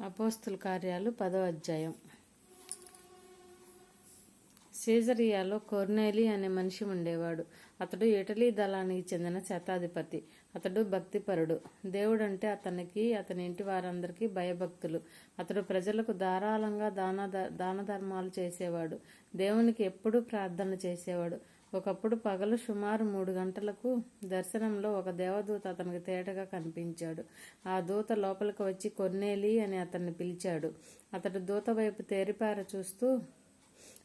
అపోస్తుల కార్యాలు పదో అధ్యాయం. సీజరియాలో కొర్నేలి అనే మనిషి ఉండేవాడు. అతడు ఇటలీ దళానికి చెందిన శతాధిపతి. అతడు భక్తిపరుడు. దేవుడంటే అతనికి అతని ఇంటి వారందరికీ భయభక్తులు. అతడు ప్రజలకు ధారాళంగా దాన దాన ధర్మాలు చేసేవాడు. దేవునికి ఎప్పుడూ ప్రార్థన చేసేవాడు. ఒకప్పుడు పగలు సుమారు మూడు గంటలకు దర్శనంలో ఒక దేవదూత అతనికి తేటగా కనిపించాడు. ఆ దూత లోపలికి వచ్చి కొన్నేలి అని అతన్ని పిలిచాడు. అతడు దూత వైపు తేరిపార చూస్తూ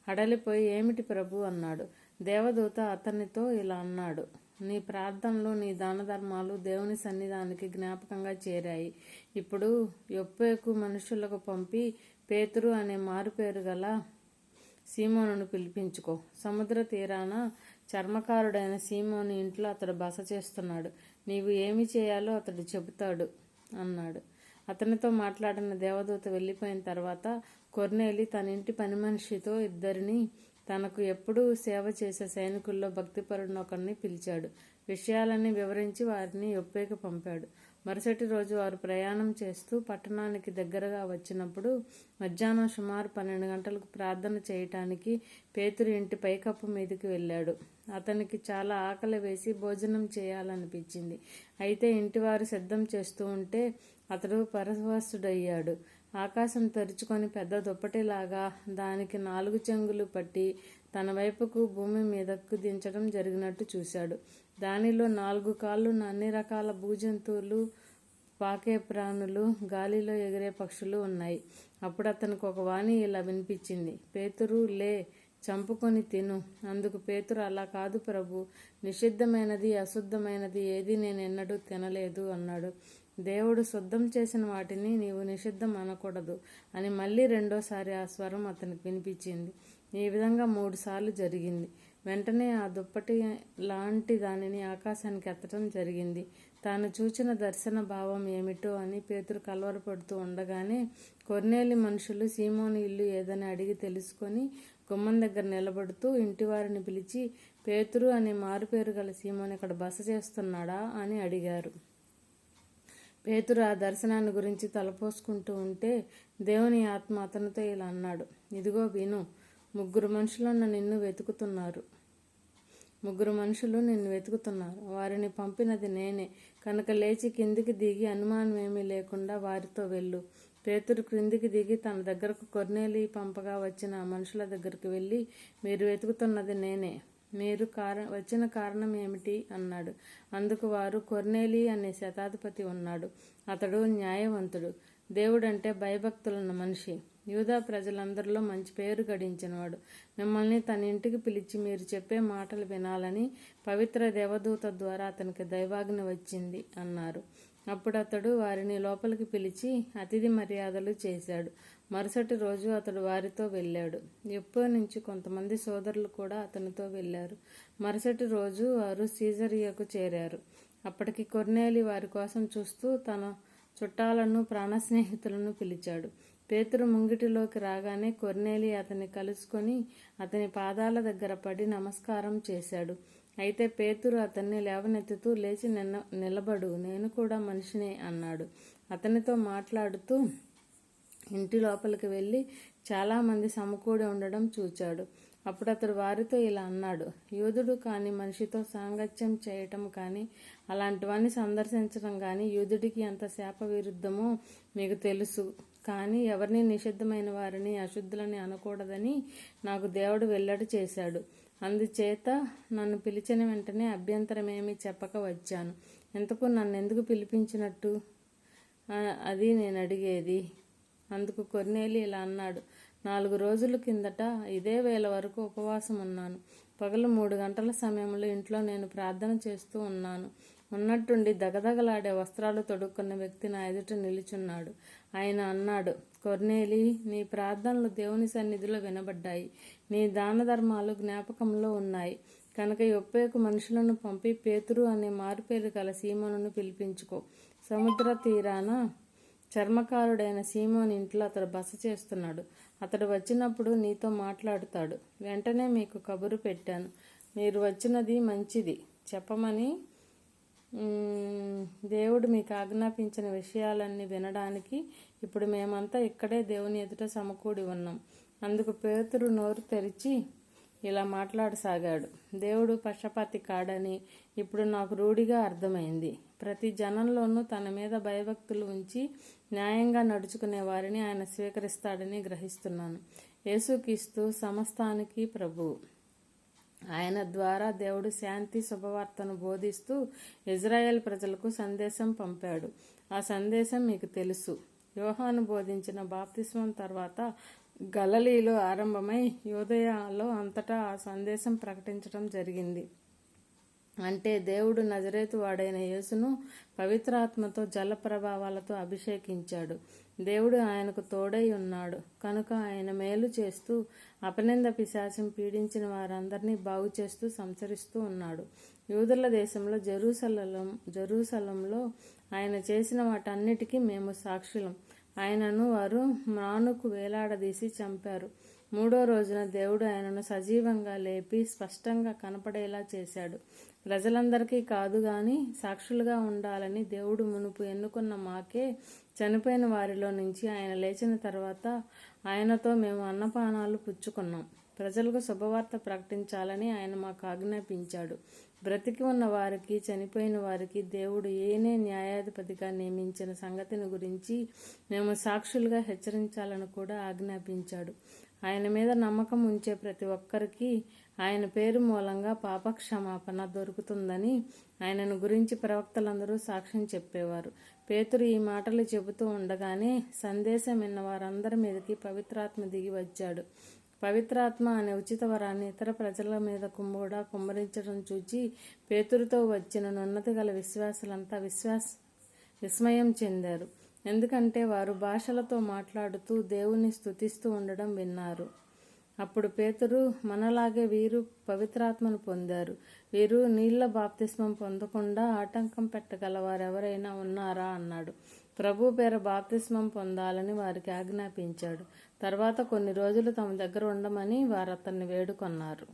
అడలిపోయి ఏమిటి ప్రభు అన్నాడు. దేవదూత అతనితో ఇలా అన్నాడు. నీ ప్రార్థనలు నీ దాన ధర్మాలు దేవుని సన్నిధానికి జ్ఞాపకంగా చేరాయి. ఇప్పుడు యొప్పేకు మనుషులకు పంపి పేతురు అనే మారుపేరు గల సీమోనును పిలిపించుకో. సముద్ర తీరాన చర్మకారుడైన సీమోని ఇంట్లో అతడు బస చేస్తున్నాడు. నీవు ఏమి చేయాలో అతడు చెబుతాడు అన్నాడు. అతనితో మాట్లాడిన దేవదూత వెళ్ళిపోయిన తర్వాత కొర్నేలి తన ఇంటి పని మనిషితో ఇద్దరిని తనకు ఎప్పుడూ సేవ చేసే సైనికుల్లో భక్తిపరుడిని ఒకరిని పిలిచాడు. విషయాలన్నీ వివరించి వారిని ఒప్పేకి పంపాడు. మరుసటి రోజు వారు ప్రయాణం చేస్తూ పట్టణానికి దగ్గరగా వచ్చినప్పుడు మధ్యాహ్నం సుమారు పన్నెండు గంటలకు ప్రార్థన చేయటానికి పేతురు ఇంటి పైకప్పు మీదకి వెళ్ళాడు. అతనికి చాలా ఆకలి వేసి భోజనం చేయాలనిపించింది. అయితే ఇంటివారు సిద్ధం చేస్తూ ఉంటే అతడు పరవశుడయ్యాడు. ఆకాశం తెరుచుకొని పెద్ద దుప్పటిలాగా దానికి నాలుగు చెంగులు పట్టి తన వైపుకు భూమి మీదకు దించడం జరిగినట్టు చూశాడు. దానిలో నాలుగు కాళ్ళు అన్ని రకాల భూజంతువులు పాకే ప్రాణులు గాలిలో ఎగిరే పక్షులు ఉన్నాయి. అప్పుడు అతనికి ఒక వాణి ఇలా వినిపించింది. పేతురు లే చంపుకొని తిను. అందుకు పేతురు అలా కాదు ప్రభు. నిషిద్ధమైనది అశుద్ధమైనది ఏది నేను ఎన్నడూ తినలేదు అన్నాడు. దేవుడు శుద్ధం చేసిన వాటిని నీవు నిషిద్ధం అనకూడదు అని మళ్ళీ రెండోసారి ఆ స్వరం అతనికి వినిపించింది. ఈ విధంగా మూడు సార్లు జరిగింది. వెంటనే ఆ దుప్పటి లాంటి దానిని ఆకాశానికి ఎత్తడం జరిగింది. తాను చూచిన దర్శన భావం ఏమిటో అని పేతురు కలవరపడుతూ ఉండగానే కొర్నేలి మనుషులు సీమోని ఇల్లు ఏదని అడిగి తెలుసుకొని గుమ్మం దగ్గర నిలబడుతూ ఇంటివారిని పిలిచి పేతురు అనే మారుపేరు గల సీమోని ఇక్కడ బస చేస్తున్నాడా? అని అడిగారు. పేతురు ఆ దర్శనాన్ని గురించి తలపోసుకుంటూ ఉంటే దేవుని ఆత్మ అతనితో ఇలా అన్నాడు ఇదిగో విను ముగ్గురు మనుషులన్న నిన్ను వెతుకుతున్నారు. ముగ్గురు మనుషులు నిన్ను వెతుకుతున్నారు. వారిని పంపినది నేనే. కనుక లేచి కిందికి దిగి అనుమానం ఏమీ లేకుండా వారితో వెళ్ళు. పేతురు క్రిందికి దిగి తన దగ్గరకు కొర్నేలి పంపగా వచ్చిన మనుషుల దగ్గరికి వెళ్ళి మీరు వెతుకుతున్నది నేనే. మీరు కారణ వచ్చిన కారణం ఏమిటి? అన్నాడు. అందుకు వారు కొర్నేలి అనే శతాధిపతి ఉన్నాడు. అతడు న్యాయవంతుడు. దేవుడంటే భయభక్తులున్న మనిషి. యూదా ప్రజలందరిలో మంచి పేరు గడించినవాడు. మిమ్మల్ని తన ఇంటికి పిలిచి మీరు చెప్పే మాటలు వినాలని పవిత్ర దేవదూత ద్వారా అతనికి దైవాగ్ని వచ్చింది అన్నారు. అప్పుడు అతడు వారిని లోపలికి పిలిచి అతిథి మర్యాదలు చేశాడు. మరుసటి రోజు అతడు వారితో వెళ్ళాడు. ఎప్పటి నుంచి కొంతమంది సోదరులు కూడా అతనితో వెళ్ళారు. మరుసటి రోజు వారు సీజరియాకు చేరారు. అప్పటికి కొర్నేలి వారి కోసం చూస్తూ తన చుట్టాలను ప్రాణ స్నేహితులను పిలిచాడు. పేతురు ముంగిటిలోకి రాగానే కొర్నేలి అతన్ని కలుసుకొని అతని పాదాల దగ్గర పడి నమస్కారం చేశాడు. అయితే పేతురు అతన్ని లేవనెత్తుతూ లేచి నిన్న నిలబడు. నేను కూడా మనిషినే అన్నాడు. అతనితో మాట్లాడుతూ ఇంటి లోపలికి వెళ్ళి చాలామంది సమకూడి ఉండడం చూచాడు. అప్పుడు అతడు వారితో ఇలా అన్నాడు. యూదుడు కానీ మనిషితో సాంగత్యం చేయటం కానీ అలాంటివన్నీ సందర్శించడం కానీ యూదుడికి ఎంత శాప విరుద్ధమో మీకు తెలుసు. కానీ ఎవరిని నిషిద్ధమైన వారిని అశుద్ధులని అనకూడదని నాకు దేవుడు వెల్లడి చేశాడు. అందుచేత నన్ను పిలిచిన వెంటనే అభ్యంతరమేమీ చెప్పక వచ్చాను. ఎంతకు నన్ను ఎందుకు పిలిపించినట్టు అది నేను అడిగేది అందుకు కొన్నేళ్ళు ఇలా అన్నాడు. నాలుగు రోజుల కిందట ఇదే వేళ వరకు ఉపవాసం ఉన్నాను. పగలు మూడు గంటల సమయంలో ఇంట్లో నేను ప్రార్థన చేస్తూ ఉన్నాను. ఉన్నట్టుండి దగదగలాడే వస్త్రాలు తొడుక్కున్న వ్యక్తి నా ఎదుట నిలుచున్నాడు. ఆయన అన్నాడు కొర్నేలి నీ ప్రార్థనలు దేవుని సన్నిధిలో వినబడ్డాయి. నీ దాన ధర్మాలు జ్ఞాపకంలో ఉన్నాయి. కనుక ఒప్పేకు మనుషులను పంపి పేతురు అనే మారుపేరు గల సీమోను పిలిపించుకో. సముద్ర తీరాన చర్మకారుడైన సీమోని ఇంట్లో అతడు బస చేస్తున్నాడు. అతడు వచ్చినప్పుడు నీతో మాట్లాడుతాడు. వెంటనే మీకు కబురు పెట్టాను. మీరు వచ్చినది మంచిది. చెప్పమని దేవుడు మీకు ఆజ్ఞాపించిన విషయాలన్నీ వినడానికి ఇప్పుడు మేమంతా ఇక్కడే దేవుని ఎదుట సమకూడి ఉన్నాం. అందుకు పేతురు నోరు తెరిచి ఇలా మాట్లాడసాగాడు. దేవుడు పక్షపాతి కాడని ఇప్పుడు నాకు రూఢిగా అర్థమైంది. ప్రతి జనంలోనూ తన మీద భయభక్తులు ఉంచి న్యాయంగా నడుచుకునే వారిని ఆయన స్వీకరిస్తాడని గ్రహిస్తున్నాను. యేసుక్రీస్తు సమస్తానికి ప్రభువు. ఆయన ద్వారా దేవుడు శాంతి శుభవార్తను బోధిస్తూ ఇజ్రాయెల్ ప్రజలకు సందేశం పంపాడు. ఆ సందేశం మీకు తెలుసు. యోహాను బోధించిన బాప్తిస్మం తర్వాత గలలీలో ఆరంభమై యోదయాలో అంతటా ఆ సందేశం ప్రకటించడం జరిగింది. అంటే దేవుడు నజరేతు వాడైన యేసును పవిత్రాత్మతో జల ప్రభావాలతో అభిషేకించాడు. దేవుడు ఆయనకు తోడై ఉన్నాడు. కనుక ఆయన మేలు చేస్తూ అపనింద పిశాచం పీడించిన వారందరినీ బాగు చేస్తూ సంచరిస్తూ ఉన్నాడు. యూదుల దేశంలో జెరూసలం జెరూసలంలో ఆయన చేసిన వాటన్నిటికీ మేము సాక్షులం. ఆయనను వారు మ్రానుకు వేలాడదీసి చంపారు. మూడో రోజున దేవుడు ఆయనను సజీవంగా లేపి స్పష్టంగా కనపడేలా చేశాడు. ప్రజలందరికీ కాదు గాని సాక్షులుగా ఉండాలని దేవుడు మునుపు ఎన్నుకున్న మాకే చనిపోయిన వారిలో నుంచి ఆయన లేచిన తర్వాత ఆయనతో మేము అన్నపానాలు పుచ్చుకున్నాం. ప్రజలకు శుభవార్త ప్రకటించాలని ఆయన మాకు ఆజ్ఞాపించాడు. బ్రతికి ఉన్న వారికి చనిపోయిన వారికి దేవుడు ఏనే న్యాయాధిపతిగా నియమించిన సంగతిని గురించి మేము సాక్షులుగా హెచ్చరించాలని కూడా ఆజ్ఞాపించాడు. ఆయన మీద నమ్మకం ఉంచే ప్రతి ఒక్కరికి ఆయన పేరు మూలంగా పాపక్షమాపణ దొరుకుతుందని ఆయనను గురించి ప్రవక్తలందరూ సాక్ష్యం చెప్పేవారు. పేతురు ఈ మాటలు చెబుతూ ఉండగానే సందేశం విన్న వారందరి మీదకి పవిత్రాత్మ దిగి వచ్చాడు. పవిత్రాత్మ అనే ఉచిత వరాన్ని ఇతర ప్రజల మీద కూడా కుమ్మరించడం చూచి పేతురుతో వచ్చిన నున్నతి గల విశ్వాసులంతా విశ్వాస విస్మయం చెందారు. ఎందుకంటే వారు భాషలతో మాట్లాడుతూ దేవుని స్థుతిస్తూ ఉండడం విన్నారు. అప్పుడు పేతురు మనలాగే వీరు పవిత్రాత్మను పొందారు. వీరు నీళ్ళ బాప్తిస్మం పొందకుండా ఆటంకం పెట్టగల వారెవరైనా ఉన్నారా అన్నాడు. ప్రభు పేర బాప్తిస్మం పొందాలని వారికి ఆజ్ఞాపించాడు. తర్వాత కొన్ని రోజులు తమ దగ్గర ఉండమని వారు అతన్ని వేడుకొన్నారు.